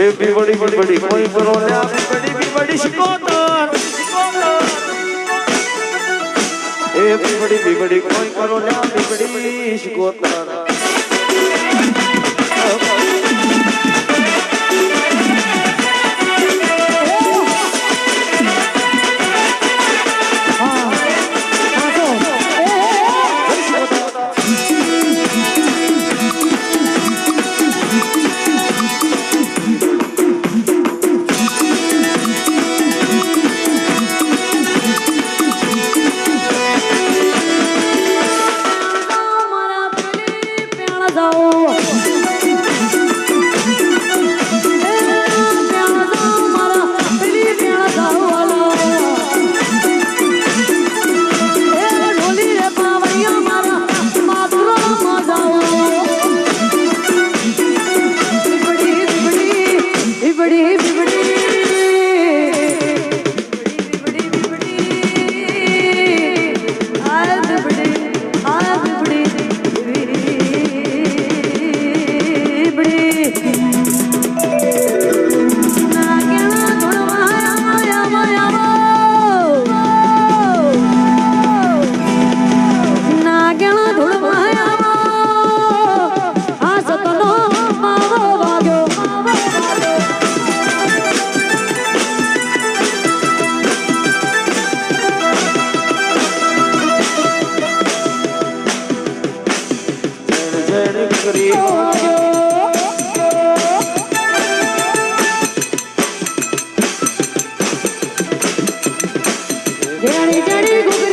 એ બીવડી બીવડી કોઈ કરો ને આ બીવડી બીવડી શિકોતર એ બીવડી બીવડી કોઈ કરો ને આ બીવડી શિકોતર Daddy, daddy, go.